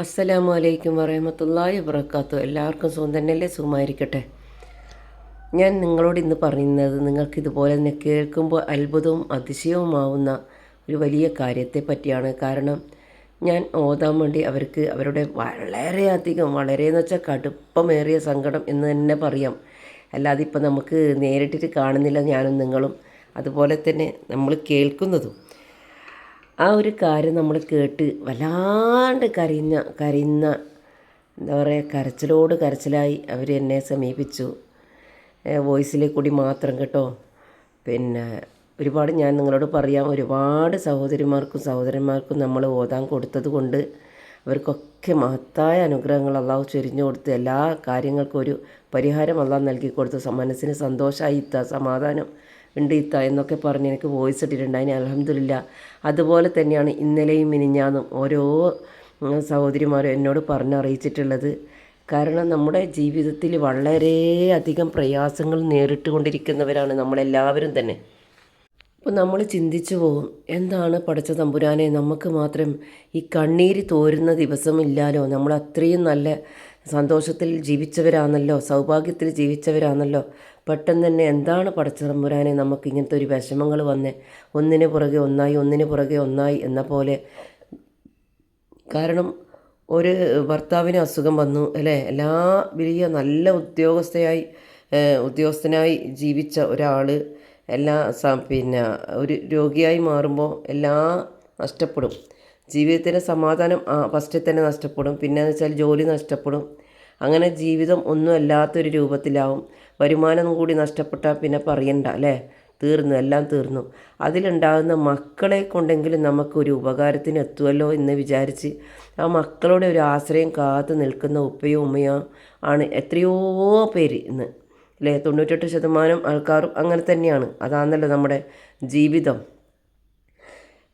അസ്സലാമു അലൈക്കും വറഹമത്തല്ലാഹി വബർക്കാത്തു എല്ലാവർക്കും സുഖം തന്നെയല്ലേ? സുഖമായിരിക്കട്ടെ. ഞാൻ നിങ്ങളോട് ഇന്ന് പറയുന്നത് നിങ്ങൾക്ക് ഇതുപോലെ തന്നെ കേൾക്കുമ്പോൾ അത്ഭുതവും അതിശയവുമാവുന്ന ഒരു വലിയ കാര്യത്തെ പറ്റിയാണ്. കാരണം ഞാൻ ഓതാൻ വേണ്ടി അവർക്ക് അവരുടെ വളരെയധികം വളരെ എന്ന് വെച്ചാൽ കടുപ്പമേറിയ സങ്കടം എന്ന് തന്നെ പറയാം. അല്ലാതെ ഇപ്പം നമുക്ക് നേരിട്ടിട്ട് കാണുന്നില്ല ഞാനും നിങ്ങളും. അതുപോലെ തന്നെ നമ്മൾ കേൾക്കുന്നതും. ആ ഒരു കാര്യം നമ്മൾ കേട്ട് വല്ലാണ്ട് കരയുന്ന കരയുന്ന എന്താ പറയുക കരച്ചിലോട് കരച്ചിലായി അവർ എന്നെ സമീപിച്ചു. വോയിസിലെ കൂടി മാത്രം കേട്ടോ. പിന്നെ ഒരുപാട് ഞാൻ നിങ്ങളോട് പറയാം ഒരുപാട് സഹോദരിമാർക്കും സഹോദരന്മാർക്കും നമ്മൾ ഓതാൻ കൊടുത്തത് കൊണ്ട് അവർക്കൊക്കെ മഹത്തായ അനുഗ്രഹങ്ങൾ അള്ളാഹു ചൊരിഞ്ഞു കൊടുത്ത് എല്ലാ കാര്യങ്ങൾക്കും ഒരു പരിഹാരം അള്ളാഹ് നൽകി കൊടുത്ത് മനസ്സിന് സന്തോഷമായി സമാധാനം ഉണ്ട് ഇത്ത എന്നൊക്കെ പറഞ്ഞ് എനിക്ക് വോയിസ് ഇട്ടിട്ടുണ്ട്. അതിന് അലഹമില്ല അതുപോലെ തന്നെയാണ് ഇന്നലെയും മിനിഞ്ഞാന്നും ഓരോ സഹോദരിമാരും എന്നോട് പറഞ്ഞറിയിച്ചിട്ടുള്ളത് കാരണം നമ്മുടെ ജീവിതത്തിൽ വളരെയധികം പ്രയാസങ്ങൾ നേരിട്ട് കൊണ്ടിരിക്കുന്നവരാണ് നമ്മളെല്ലാവരും തന്നെ. അപ്പോൾ നമ്മൾ ചിന്തിച്ചു പോകും എന്താണ് പഠിച്ച തമ്പുരാനെ? നമുക്ക് മാത്രം ഈ കണ്ണീര് തോരുന്ന ദിവസമില്ലാലോ നമ്മൾ അത്രയും നല്ല സന്തോഷത്തിൽ ജീവിച്ചവരാണല്ലോ സൗഭാഗ്യത്തിൽ ജീവിച്ചവരാണല്ലോ. പെട്ടെന്ന് തന്നെ എന്താണ് പടച്ചിറമ്പുരാനെ നമുക്ക് ഇങ്ങനത്തെ ഒരു വിഷമങ്ങൾ വന്ന് ഒന്നിന് പുറകെ ഒന്നായി ഒന്നിന് പുറകെ ഒന്നായി എന്ന പോലെ. കാരണം ഒരു ഭർത്താവിന് അസുഖം വന്നു അല്ലേ? എല്ലാ വലിയ നല്ല ഉദ്യോഗസ്ഥയായി ഉദ്യോഗസ്ഥനായി ജീവിച്ച ഒരാൾ എല്ലാ പിന്നെ ഒരു രോഗിയായി മാറുമ്പോൾ എല്ലാ നഷ്ടപ്പെടും. ജീവിതത്തിന്റെ സമാധാനം ഫസ്റ്റിൽ തന്നെ നഷ്ടപ്പെടും. പിന്നെ എന്ന് വെച്ചാൽ ജോലി നഷ്ടപ്പെടും. അങ്ങനെ ജീവിതം ഒന്നും അല്ലാത്തൊരു രൂപത്തിലാവും. വരുമാനം കൂടി നഷ്ടപ്പെട്ടാൽ പിന്നെ പറയണ്ട അല്ലേ? തീർന്നു എല്ലാം തീർന്നു. അതിലുണ്ടാകുന്ന മക്കളെ കൊണ്ടെങ്കിലും നമുക്കൊരു ഉപകാരത്തിന് എത്തുമല്ലോ എന്ന് വിചാരിച്ച് ആ മക്കളുടെ ഒരു ആശ്രയം കാത്തു നിൽക്കുന്ന ഉപ്പയോ ഉമ്മയോ ആണ് എത്രയോ പേര് ഇന്ന് അല്ലേ? തൊണ്ണൂറ്റെട്ട് ശതമാനം ആൾക്കാരും അങ്ങനെ തന്നെയാണ്. അതാണല്ലോ നമ്മുടെ ജീവിതം.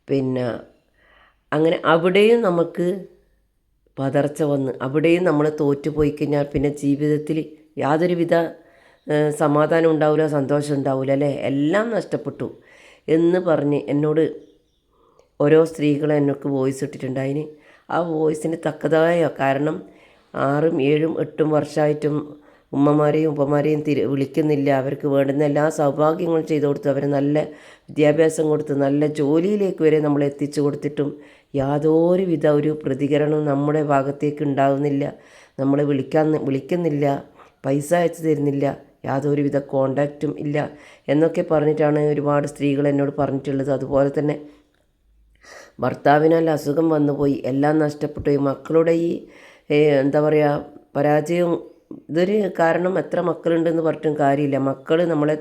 പിന്നെ അങ്ങനെ അവിടെയും നമുക്ക് പതർച്ച വന്ന് അവിടെയും നമ്മൾ തോറ്റുപോയി കഴിഞ്ഞാൽ പിന്നെ ജീവിതത്തിൽ യാതൊരുവിധ സമാധാനം ഉണ്ടാവില്ല സന്തോഷം ഉണ്ടാവില്ല അല്ലേ? എല്ലാം നഷ്ടപ്പെട്ടു എന്ന് പറഞ്ഞ് എന്നോട് ഓരോ സ്ത്രീകളും എന്നൊക്കെ വോയിസ് ഇട്ടിട്ടുണ്ടായിന് ആ വോയിസിന് തക്കതായ കാരണം ആറും ഏഴും എട്ടും വർഷമായിട്ടും ഉമ്മമാരെയും ഉപ്പമാരെയും തിരി വിളിക്കുന്നില്ല. അവർക്ക് വേണ്ടുന്ന എല്ലാ സൗഭാഗ്യങ്ങളും ചെയ്തു കൊടുത്തു. അവരെ നല്ല വിദ്യാഭ്യാസം കൊടുത്ത്. നല്ല ജോലിയിലേക്ക് വരെ നമ്മൾ എത്തിച്ചു കൊടുത്തിട്ടും യാതൊരുവിധ ഒരു പ്രതികരണവും നമ്മുടെ ഭാഗത്തേക്ക് ഉണ്ടാകുന്നില്ല നമ്മളെ വിളിക്കാൻ വിളിക്കുന്നില്ല. പൈസ അയച്ചു തരുന്നില്ല. യാതൊരുവിധ കോണ്ടാക്റ്റും ഇല്ല എന്നൊക്കെ പറഞ്ഞിട്ടാണ് ഒരുപാട് സ്ത്രീകൾ എന്നോട് പറഞ്ഞിട്ടുള്ളത്. അതുപോലെ തന്നെ ഭർത്താവിനാൽ അസുഖം വന്നുപോയി എല്ലാം നഷ്ടപ്പെട്ടു. മക്കളുടെ ഈ എന്താ പറയുക പരാജയം ഇതൊരു കാരണം എത്ര മക്കളുണ്ടെന്ന് പറഞ്ഞിട്ടും കാര്യമില്ല. മക്കൾ നമ്മളെ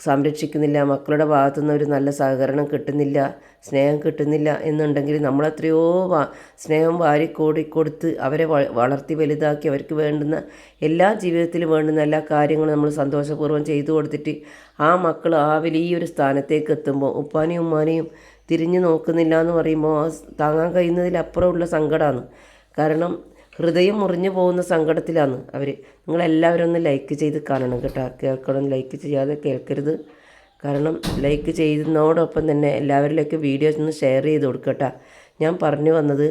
സംരക്ഷിക്കുന്നില്ല മക്കളുടെ ഭാഗത്തുനിന്ന് ഒരു നല്ല സഹകരണം കിട്ടുന്നില്ല സ്നേഹം കിട്ടുന്നില്ല എന്നുണ്ടെങ്കിൽ നമ്മളെത്രയോ സ്നേഹം വാരിക്കോടി കൂടി കൊടുത്ത് അവരെ വളർത്തി വലുതാക്കി അവർക്ക് വേണ്ടുന്ന എല്ലാ ജീവിതത്തിലും വേണ്ടുന്ന എല്ലാ കാര്യങ്ങളും നമ്മൾ സന്തോഷപൂർവം ചെയ്തു കൊടുത്തിട്ട് ആ മക്കൾ ആ വലിയൊരു സ്ഥാനത്തേക്ക് എത്തുമ്പോൾ ഉപ്പാനെയും ഉമ്മാനെയും തിരിഞ്ഞു നോക്കുന്നില്ല എന്ന് പറയുമ്പോൾ താങ്ങാൻ കഴിയുന്നതിലപ്പുറമുള്ള സങ്കടമാണ് കാരണം ഹൃദയം മുറിഞ്ഞു പോകുന്ന സങ്കടത്തിലാണ് അവർ നിങ്ങളെല്ലാവരും ഒന്ന് ലൈക്ക് ചെയ്ത് കാണണം കേട്ടോ. കേൾക്കണം ലൈക്ക് ചെയ്യാതെ കേൾക്കരുത്. കാരണം ലൈക്ക് ചെയ്യുന്നതോടൊപ്പം തന്നെ എല്ലാവരിലേക്ക് വീഡിയോസ് ഒന്ന് ഷെയർ ചെയ്ത് കൊടുക്കട്ടോ. ഞാൻ പറഞ്ഞു വന്നത്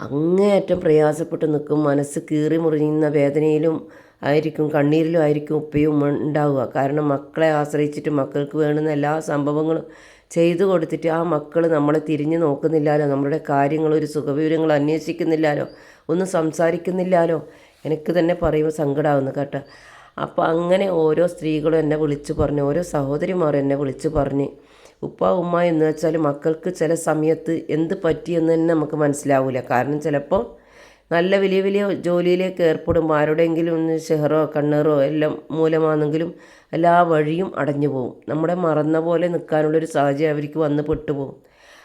അങ്ങേയറ്റം പ്രയാസപ്പെട്ട് നിൽക്കും മനസ്സ് കീറി മുറിയുന്ന വേദനയിലും ആയിരിക്കും കണ്ണീരിലും ആയിരിക്കും ഉപ്പയും ഉണ്ടാവുക. കാരണം മക്കളെ ആശ്രയിച്ചിട്ട് മക്കൾക്ക് വേണ്ടുന്ന എല്ലാ സംഭവങ്ങളും ചെയ്തു കൊടുത്തിട്ട് ആ മക്കൾ നമ്മളെ തിരിഞ്ഞു നോക്കുന്നില്ലാലോ നമ്മുടെ കാര്യങ്ങൾ ഒരു സുഖവിവരങ്ങൾ അന്വേഷിക്കുന്നില്ലാലോ ഒന്നും സംസാരിക്കുന്നില്ലാലോ എനിക്ക് തന്നെ പറയുമ്പോൾ സങ്കടമാകുന്നു കേട്ടോ. അപ്പോൾ അങ്ങനെ ഓരോ സ്ത്രീകളും എന്നെ വിളിച്ചു പറഞ്ഞു ഓരോ സഹോദരിമാരും എന്നെ വിളിച്ചു പറഞ്ഞ് ഉപ്പ ഉമ്മ എന്ന് വെച്ചാൽ മക്കൾക്ക് ചില സമയത്ത് എന്ത് പറ്റിയെന്ന് തന്നെ നമുക്ക് മനസ്സിലാവില്ല കാരണം ചിലപ്പോൾ നല്ല വലിയ വലിയ ജോലിയിലേക്ക് ഏർപ്പെടുമ്പോൾ ആരുടെയെങ്കിലും ഷെഹറോ കണ്ണറോ എല്ലാം മൂലമാണെങ്കിലും എല്ലാ വഴിയും അടഞ്ഞു പോകും. നമ്മുടെ മറന്ന പോലെ നിൽക്കാനുള്ളൊരു സാഹചര്യം അവർക്ക് വന്ന് പെട്ടുപോകും.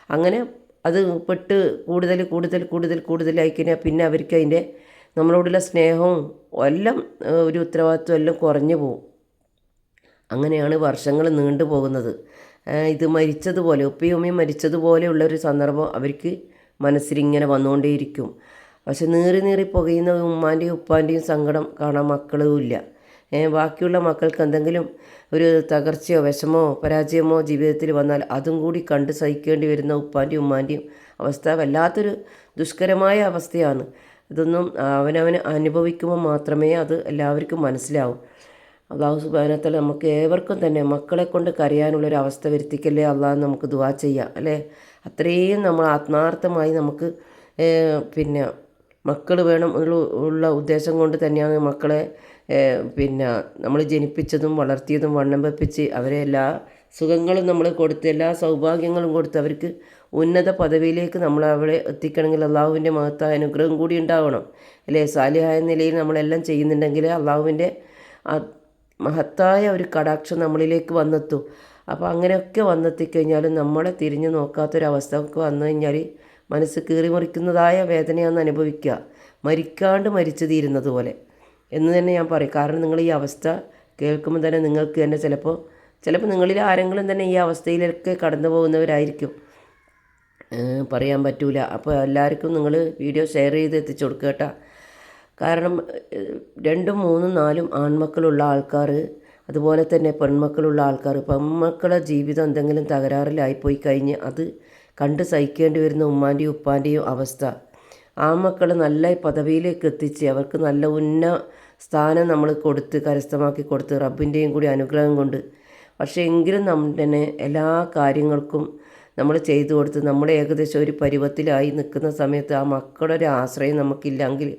അങ്ങനെ അത് പെട്ട് കൂടുതൽ കൂടുതൽ കൂടുതൽ കൂടുതലായി കഴിഞ്ഞാൽ പിന്നെ അവർക്ക് അതിന്റെ നമ്മളോടുള്ള സ്നേഹവും എല്ലാം ഒരു ഉത്തരവാദിത്വം എല്ലാം കുറഞ്ഞു പോകും. അങ്ങനെയാണ് വർഷങ്ങൾ നീണ്ടു പോകുന്നത്. ഇത് മരിച്ചതുപോലെ ഉപ്പയും മരിച്ചതുപോലെയുള്ള ഒരു സന്ദർഭം അവർക്ക് മനസ്സിലിങ്ങനെ വന്നുകൊണ്ടേയിരിക്കും. പക്ഷെ നീറി നീറി പുകയുന്ന ഉമ്മാന്റെയും ഉപ്പാന്റെയും സങ്കടം കാണാൻ മക്കളും ഇല്ല. ബാക്കിയുള്ള മക്കൾക്ക് എന്തെങ്കിലും ഒരു തകർച്ചയോ വിഷമോ പരാജയമോ ജീവിതത്തിൽ വന്നാൽ അതും കൂടി കണ്ട് സഹിക്കേണ്ടി വരുന്ന ഉപ്പാന്റെയും ഉമ്മാന്റെയും അവസ്ഥ വല്ലാത്തൊരു ദുഷ്കരമായ അവസ്ഥയാണ്. ഇതൊന്നും അവനവന് അനുഭവിക്കുമ്പോൾ മാത്രമേ അത് എല്ലാവർക്കും മനസ്സിലാവൂ. അള്ളാഹു സുബാനത്തല നമുക്ക് ഏവർക്കും തന്നെ മക്കളെ കൊണ്ട് കരയാനുള്ളൊരു അവസ്ഥ വരുത്തിക്കല്ലേ അള്ളാഹ് നമുക്ക് ദുവാ ചെയ്യാം അല്ലേ? അത്രയും നമ്മൾ ആത്മാർത്ഥമായി നമുക്ക് പിന്നെ മക്കൾ വേണം ഉള്ള ഉദ്ദേശം കൊണ്ട് തന്നെയാണ് മക്കളെ പിന്നെ നമ്മൾ ജനിപ്പിച്ചതും വളർത്തിയതും വണ്ണം വെപ്പിച്ച് അവരെ എല്ലാ സുഖങ്ങളും നമ്മൾ കൊടുത്ത് എല്ലാ സൗഭാഗ്യങ്ങളും കൊടുത്ത് അവർക്ക് ഉന്നത പദവിയിലേക്ക് നമ്മൾ അവിടെ എത്തിക്കണമെങ്കിൽ അള്ളാഹുവിന്റെ മഹത്തായ അനുഗ്രഹം കൂടി ഉണ്ടാവണം. അല്ലേ? സാലിഹായ നിലയിൽ നമ്മളെല്ലാം ചെയ്യുന്നുണ്ടെങ്കിൽ അള്ളാഹുവിന്റെ മഹത്തായ ഒരു കടാക്ഷം നമ്മളിലേക്ക് വന്നെത്തും. അപ്പോൾ അങ്ങനെയൊക്കെ വന്നെത്തിക്കഴിഞ്ഞാലും നമ്മളെ തിരിഞ്ഞു നോക്കാത്തൊരവസ്ഥ വന്നു കഴിഞ്ഞാൽ മനസ്സ് കീറി മുറിക്കുന്നതായ വേദനയാണ് അനുഭവിക്കുക. മരിക്കാണ്ട് മരിച്ചു തീരുന്നത് പോലെ എന്ന് തന്നെ ഞാൻ പറയും. കാരണം നിങ്ങൾ ഈ അവസ്ഥ കേൾക്കുമ്പോൾ തന്നെ നിങ്ങൾക്ക് തന്നെ ചിലപ്പോൾ ചിലപ്പോൾ നിങ്ങളിൽ ആരെങ്കിലും തന്നെ ഈ അവസ്ഥയിലൊക്കെ കടന്നു പോകുന്നവരായിരിക്കും. പറയാൻ പറ്റൂല. അപ്പോൾ എല്ലാവർക്കും നിങ്ങൾ വീഡിയോ ഷെയർ ചെയ്ത് എത്തിച്ചു കൊടുക്കുക കേട്ടോ. കാരണം രണ്ടും മൂന്നും നാലും ആൺമക്കളുള്ള ആൾക്കാർ അതുപോലെ തന്നെ പെൺമക്കളുള്ള ആൾക്കാർ പെൺമക്കളുടെ ജീവിതം എന്തെങ്കിലും തകരാറിലായിപ്പോയി കഴിഞ്ഞ് അത് കണ്ട് സഹിക്കേണ്ടി വരുന്ന ഉമ്മാന്റെയും ഉപ്പാന്റെയും അവസ്ഥ. ആ മക്കൾ നല്ല പദവിയിലേക്ക് എത്തിച്ച് അവർക്ക് നല്ല ഉന്ന സ്ഥാനം നമ്മൾ കൊടുത്ത് കരസ്ഥമാക്കി കൊടുത്ത് റബ്ബിന്റെയും കൂടി അനുഗ്രഹം കൊണ്ട്. പക്ഷേ എങ്കിലും തന്നെ എല്ലാ കാര്യങ്ങൾക്കും നമ്മൾ ചെയ്തു കൊടുത്ത് നമ്മൾ ഏകദേശം ഒരു പരുവത്തിലായി നിൽക്കുന്ന സമയത്ത് ആ മക്കളുടെ ഒരു ആശ്രയം നമുക്കില്ലെങ്കിൽ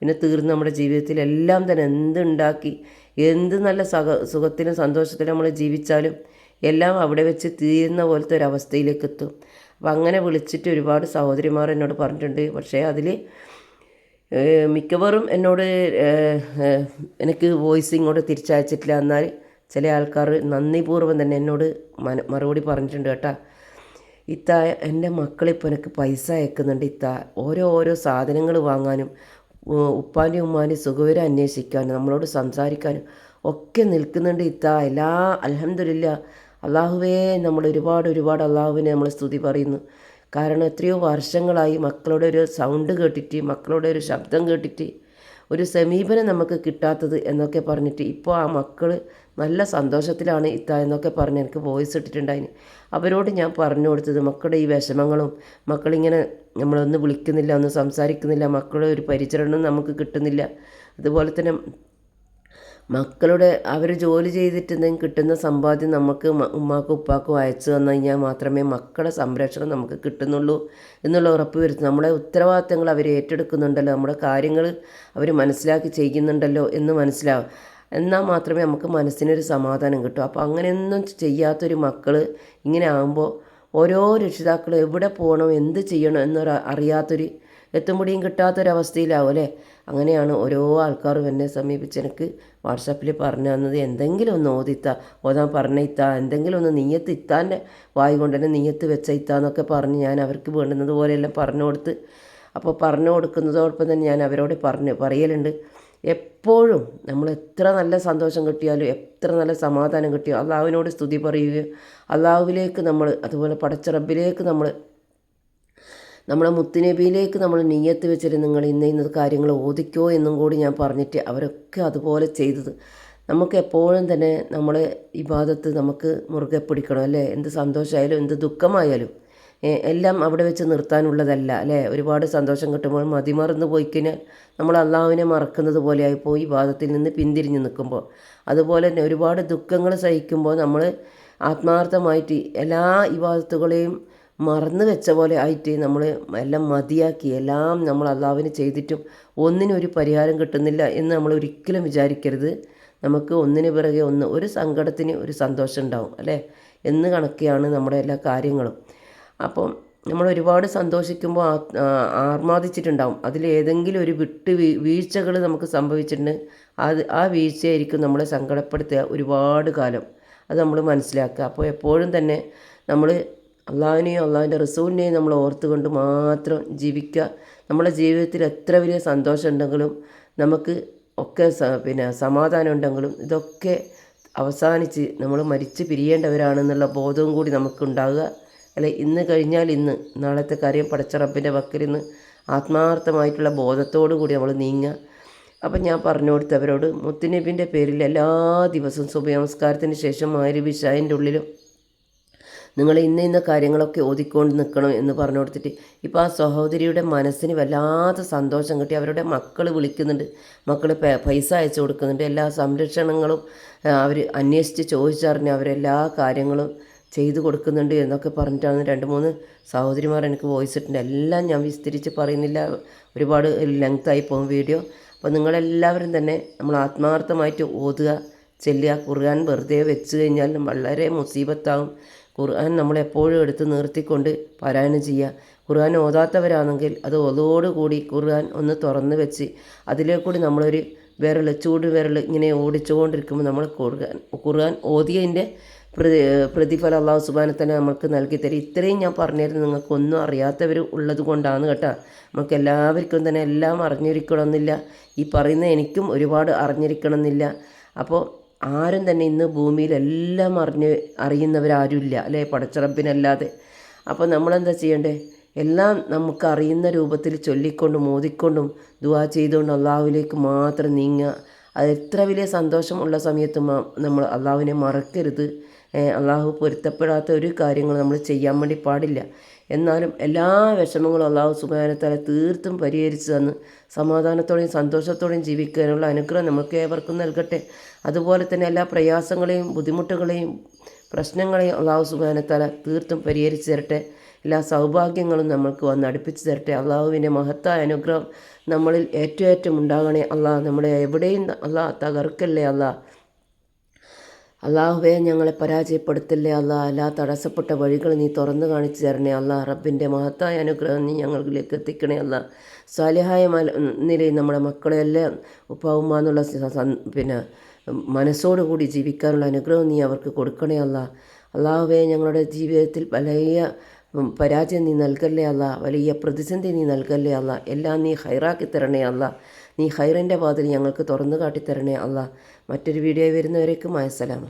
പിന്നെ തീർന്ന് നമ്മുടെ ജീവിതത്തിൽ എല്ലാം തന്നെ എന്തുണ്ടാക്കി എന്ത് നല്ല സഹ സുഖത്തിലും സന്തോഷത്തിലും നമ്മൾ ജീവിച്ചാലും എല്ലാം അവിടെ വെച്ച് തീരുന്ന പോലത്തെ ഒരു അവസ്ഥയിലേക്ക് എത്തും. അപ്പം അങ്ങനെ വിളിച്ചിട്ട് ഒരുപാട് സഹോദരിമാർ എന്നോട് പറഞ്ഞിട്ടുണ്ട്. പക്ഷേ അതിൽ മിക്കവാറും എന്നോട് എനിക്ക് വോയിസ് ഇങ്ങോട്ട് തിരിച്ചയച്ചിട്ടില്ല എന്നാൽ ചില ആൾക്കാർ നന്ദിപൂർവം തന്നെ എന്നോട് മറുപടി പറഞ്ഞിട്ടുണ്ട് കേട്ടാ. ഇത്ത എന്റെ മക്കളിപ്പോൾ എനിക്ക് പൈസ അയക്കുന്നുണ്ട് ഇത്ത. ഓരോ ഓരോ സാധനങ്ങൾ വാങ്ങാനും ഉപ്പാന്റെ ഉമ്മാന്റെ സുഖവിവരം അന്വേഷിക്കാനും നമ്മളോട് സംസാരിക്കാനും ഒക്കെ നിൽക്കുന്നുണ്ട് ഇത്ത. എല്ലാ അലഹമില്ല അള്ളാഹുവേ നമ്മൾ ഒരുപാട് ഒരുപാട് അള്ളാഹുവിനെ നമ്മൾ സ്തുതി പറയുന്നു. കാരണം എത്രയോ വർഷങ്ങളായി മക്കളുടെ ഒരു സൗണ്ട് കേട്ടിട്ട് മക്കളുടെ ഒരു ശബ്ദം കേട്ടിട്ട് ഒരു സമീപനം നമുക്ക് കിട്ടാത്തത് എന്നൊക്കെ പറഞ്ഞിട്ട് ഇപ്പോൾ ആ മക്കൾ നല്ല സന്തോഷത്തിലാണ് ഇത്ത എന്നൊക്കെ പറഞ്ഞ് എനിക്ക് വോയിസ് ഇട്ടിട്ടുണ്ടായിന്. അവരോട് ഞാൻ പറഞ്ഞു കൊടുത്തത് മക്കളുടെ ഈ വിഷമങ്ങളും മക്കളിങ്ങനെ നമ്മളൊന്ന് വിളിക്കുന്നില്ല ഒന്ന് സംസാരിക്കുന്നില്ല മക്കളുടെ ഒരു പരിചരണം നമുക്ക് കിട്ടുന്നില്ല. അതുപോലെ തന്നെ മക്കളുടെ അവർ ജോലി ചെയ്തിട്ട് എന്തെങ്കിലും കിട്ടുന്ന സമ്പാദ്യം നമുക്ക് ഉമ്മാക്കും ഉപ്പാക്കും അയച്ചു തന്നു കഴിഞ്ഞാൽ മാത്രമേ മക്കളുടെ സംരക്ഷണം നമുക്ക് കിട്ടുന്നുള്ളൂ എന്നുള്ള ഉറപ്പ് വരുത്തും. നമ്മുടെ ഉത്തരവാദിത്തങ്ങൾ അവർ ഏറ്റെടുക്കുന്നുണ്ടല്ലോ നമ്മുടെ കാര്യങ്ങൾ അവർ മനസ്സിലാക്കി ചെയ്യുന്നുണ്ടല്ലോ എന്ന് മനസ്സിലാവും. എന്നാൽ മാത്രമേ നമുക്ക് മനസ്സിനൊരു സമാധാനം കിട്ടൂ. അപ്പോൾ അങ്ങനെയൊന്നും ചെയ്യാത്തൊരു മക്കൾ ഇങ്ങനെ ആകുമ്പോൾ ഓരോ രക്ഷിതാക്കളും എവിടെ പോകണം എന്ത് ചെയ്യണം എന്നൊരു അറിയാത്തൊരു എത്തുമ്പടിയും കിട്ടാത്തൊരവസ്ഥയിലാവും അല്ലേ? അങ്ങനെയാണ് ഓരോ ആൾക്കാരും എന്നെ സമീപിച്ച് എനിക്ക് വാട്സാപ്പിൽ പറഞ്ഞു തന്നത്. എന്തെങ്കിലും ഒന്ന് ഓതിത്ത ഓതാൻ പറഞ്ഞ ഇത്ത എന്തെങ്കിലും ഒന്ന് നീയത്ത് ഇത്താന്റെ വായി കൊണ്ട് തന്നെ നീയത്ത് വെച്ച ഇത്താന്നൊക്കെ പറഞ്ഞ് ഞാൻ അവർക്ക് വേണ്ടുന്നത് പോലെയെല്ലാം പറഞ്ഞു കൊടുത്ത് അപ്പോൾ പറഞ്ഞു കൊടുക്കുന്നതോടൊപ്പം തന്നെ ഞാൻ അവരോട് പറഞ്ഞു പറയലുണ്ട്. എപ്പോഴും നമ്മൾ എത്ര നല്ല സന്തോഷം കിട്ടിയാലും എത്ര നല്ല സമാധാനം കിട്ടിയോ അള്ളാഹുവിനോട് സ്തുതി പറയുകയും അള്ളാഹുവിലേക്ക് നമ്മൾ അതുപോലെ പടച്ച റബ്ബിലേക്ക് നമ്മൾ നമ്മളെ മുത്തുനബിയിലേക്ക് നമ്മൾ നീയത്ത് വെച്ചിട്ട് നിങ്ങൾ ഇന്ന ഇന്ന കാര്യങ്ങൾ ഓദിക്കോ എന്നും കൂടി ഞാൻ പറഞ്ഞിട്ട് അവരൊക്കെ അതുപോലെ ചെയ്തത്. നമുക്ക് എപ്പോഴും തന്നെ നമ്മളെ ഇബാദത്ത് നമുക്ക് മുറുകെ പിടിക്കണം അല്ലേ? എന്ത് സന്തോഷമായാലും എന്ത് ദുഃഖമായാലും. എല്ലാം അവിടെ വെച്ച് നിർത്താനുള്ളതല്ല അല്ലേ? ഒരുപാട് സന്തോഷം കിട്ടുമ്പോൾ മതിമറന്ന് പോയി കഴിഞ്ഞാൽ നമ്മൾ അള്ളാവിനെ മറക്കുന്നത് പോലെയായി പോയി വാദത്തിൽ നിന്ന് പിന്തിരിഞ്ഞ് നിൽക്കുമ്പോൾ. അതുപോലെ തന്നെ ഒരുപാട് ദുഃഖങ്ങൾ സഹിക്കുമ്പോൾ നമ്മൾ ആത്മാർത്ഥമായിട്ട് എല്ലാ ഇബാദത്തുകളെയും മറന്നു വെച്ച പോലെ ആയിട്ട് നമ്മൾ എല്ലാം മതിയാക്കി എല്ലാം നമ്മൾ അള്ളാവിന് ചെയ്തിട്ടും ഒന്നിനും ഒരു പരിഹാരം കിട്ടുന്നില്ല എന്ന് നമ്മൾ ഒരിക്കലും വിചാരിക്കരുത്. നമുക്ക് ഒന്നിന് പിറകെ ഒന്ന് ഒരു സങ്കടത്തിന് ഒരു സന്തോഷം ഉണ്ടാവും അല്ലേ? എന്ന് കണക്കെയാണ് നമ്മുടെ എല്ലാ കാര്യങ്ങളും. അപ്പം നമ്മൾ ഒരുപാട് സന്തോഷിക്കുമ്പോൾ ആർമാദിച്ചിട്ടുണ്ടാവും. അതിൽ ഏതെങ്കിലും ഒരു വിട്ട് വീഴ്ചകൾ നമുക്ക് സംഭവിച്ചിട്ടുണ്ട്. അത് ആ വീഴ്ചയായിരിക്കും നമ്മളെ സങ്കടപ്പെടുത്തുക ഒരുപാട് കാലം. അത് നമ്മൾ മനസ്സിലാക്കുക. അപ്പോൾ എപ്പോഴും തന്നെ നമ്മൾ അള്ളാഹിനെയും അള്ളാഹിന്റെ റസൂലിനെയും നമ്മൾ ഓർത്തുകൊണ്ട് മാത്രം ജീവിക്കുക. നമ്മുടെ ജീവിതത്തിൽ എത്ര വലിയ സന്തോഷം ഉണ്ടെങ്കിലും നമുക്ക് ഒക്കെ പിന്നെ സമാധാനം ഉണ്ടെങ്കിലും ഇതൊക്കെ അവസാനിച്ച് നമ്മൾ മരിച്ച് പിരിയേണ്ടവരാണെന്നുള്ള ബോധവും കൂടി നമുക്കുണ്ടാകുക. അല്ലെ ഇന്ന് കഴിഞ്ഞാൽ ഇന്ന് നാളത്തെ കാര്യം പടച്ചറപ്പിന്റെ വക്കലിന്ന് ആത്മാർത്ഥമായിട്ടുള്ള ബോധത്തോടു കൂടി നമ്മൾ നീങ്ങുക. അപ്പം ഞാൻ പറഞ്ഞു കൊടുത്തവരോട് മുത്തുനബിന്റെ പേരിൽ എല്ലാ ദിവസവും സുബനമസ്കാരത്തിന് ശേഷം മാരി വിഷായന്റെ ഉള്ളിലും നിങ്ങൾ ഇന്ന ഇന്ന കാര്യങ്ങളൊക്കെ ഓതിക്കൊണ്ട് നിൽക്കണം എന്ന് പറഞ്ഞു കൊടുത്തിട്ട് ഇപ്പോൾ ആ സഹോദരിയുടെ മനസ്സിന് വല്ലാത്ത സന്തോഷം കിട്ടി. അവരുടെ മക്കൾ വിളിക്കുന്നുണ്ട്. മക്കൾ പൈസ അയച്ചു കൊടുക്കുന്നുണ്ട്. എല്ലാ സംരക്ഷണങ്ങളും അവർ അന്വേഷിച്ച് ചോദിച്ചറിഞ്ഞ് അവരെല്ലാ കാര്യങ്ങളും ചെയ്തു കൊടുക്കുന്നുണ്ട് എന്നൊക്കെ പറഞ്ഞിട്ടാണ് രണ്ട് മൂന്ന് സഹോദരിമാർ എനിക്ക് വോയിസ് ഇട്ടുണ്ട് എല്ലാം ഞാൻ വിസ്തരിച്ച് പറയുന്നില്ല. ഒരുപാട് ലെങ്തായി പോകും വീഡിയോ അപ്പോൾ നിങ്ങളെല്ലാവരും തന്നെ നമ്മൾ ആത്മാർത്ഥമായിട്ട് ഓതുക ചെല്ലുക ഖുർആൻ വെറുതെ വെച്ച് കഴിഞ്ഞാൽ വളരെ മുസീബത്താവും. ഖുർആൻ നമ്മളെപ്പോഴും എടുത്ത് നിർത്തിക്കൊണ്ട് പാരായണം ചെയ്യുക. ഖുർആൻ ഓതാത്തവരാണെങ്കിൽ അത് ഒതോടുകൂടി ഖുർആൻ ഒന്ന് തുറന്ന് വെച്ച് അതിലേക്കൂടി നമ്മളൊരു വിരൽ ചൂട് വിരൽ ഇങ്ങനെ ഓടിച്ചുകൊണ്ടിരിക്കുമ്പോൾ നമ്മൾ ഖുർആൻ ഖുർആൻ ഓതിയതിന്റെ പ്രതി പ്രതിഫലം അള്ളാഹു സുബാനത്തന്നെ നമുക്ക് നൽകി തരും. ഇത്രയും ഞാൻ പറഞ്ഞിരുന്നു. നിങ്ങൾക്കൊന്നും അറിയാത്തവർ ഉള്ളത് കൊണ്ടാണ് കേട്ടോ. നമുക്ക് എല്ലാവർക്കും തന്നെ എല്ലാം അറിഞ്ഞിരിക്കണമെന്നില്ല. ഈ പറയുന്ന എനിക്കും ഒരുപാട് അറിഞ്ഞിരിക്കണമെന്നില്ല. അപ്പോൾ ആരും തന്നെ ഇന്ന് ഭൂമിയിൽ എല്ലാം അറിഞ്ഞ് അറിയുന്നവരാരുമില്ല അല്ലേ? പടച്ചിറപ്പിനല്ലാതെ അപ്പോൾ നമ്മളെന്താ ചെയ്യണ്ടേ? എല്ലാം നമുക്ക് അറിയുന്ന രൂപത്തിൽ ചൊല്ലിക്കൊണ്ടും മോദിക്കൊണ്ടും ദുവാ ചെയ്തുകൊണ്ട് അള്ളാഹുവിലേക്ക് മാത്രം നീങ്ങുക. അത് എത്ര വലിയ സന്തോഷമുള്ള സമയത്തും നമ്മൾ അള്ളാഹുവിനെ മറക്കരുത്. അള്ളാഹു പൊരുത്തപ്പെടാത്ത ഒരു കാര്യങ്ങൾ നമ്മൾ ചെയ്യാൻ വേണ്ടി പാടില്ല. എന്നാലും എല്ലാ വിഷമങ്ങളും അള്ളാഹു സുബാനത്താലെ തീർത്തും പരിഹരിച്ചു തന്ന് സമാധാനത്തോടെയും സന്തോഷത്തോടെയും ജീവിക്കാനുള്ള അനുഗ്രഹം നമുക്ക് ഏവർക്കും നൽകട്ടെ. അതുപോലെ തന്നെ എല്ലാ പ്രയാസങ്ങളെയും ബുദ്ധിമുട്ടുകളെയും പ്രശ്നങ്ങളെയും അള്ളാഹു സുബാനത്താല തീർത്തും പരിഹരിച്ചു തരട്ടെ. എല്ലാ സൗഭാഗ്യങ്ങളും നമ്മൾക്ക് വന്ന് അടുപ്പിച്ച് തരട്ടെ. അള്ളാഹുവിന്റെ മഹത്തായ അനുഗ്രഹം നമ്മളിൽ ഏറ്റവും ഏറ്റവും ഉണ്ടാകണേ അള്ളാഹ് നമ്മളെ എവിടെയും അള്ളാഹ് തകർക്കല്ലേ അള്ളാഹ് അള്ളാഹുവെ ഞങ്ങളെ പരാജയപ്പെടുത്തല്ലേ അല്ലാ എല്ലാ തടസ്സപ്പെട്ട വഴികൾ നീ തുറന്നു കാണിച്ചു തരണേ അല്ലാ റബ്ബിന്റെ മഹത്തായ അനുഗ്രഹം നീ ഞങ്ങളിലേക്ക് എത്തിക്കണേ അല്ല സാലിഹായ നിലയിൽ നമ്മുടെ മക്കളെല്ലാം ഉപ്പാവുമ്മ എന്നുള്ള പിന്നെ മനസ്സോടുകൂടി ജീവിക്കാനുള്ള അനുഗ്രഹം നീ അവർക്ക് കൊടുക്കണേ അല്ല അള്ളാഹുവെ ഞങ്ങളുടെ ജീവിതത്തിൽ വലിയ പരാജയം നീ നൽകല്ലേ അല്ല വലിയ പ്രതിസന്ധി നീ നൽകല്ലേ അല്ല എല്ലാം നീ ഹൈറാക്കി തരണേ അല്ല നീ ഹൈറിന്റെ വാതിൽ ഞങ്ങൾക്ക് തുറന്നു കാട്ടിത്തരണേ അല്ല മറ്റൊരു വീഡിയോ വരുന്നവരേക്കും അയസലാം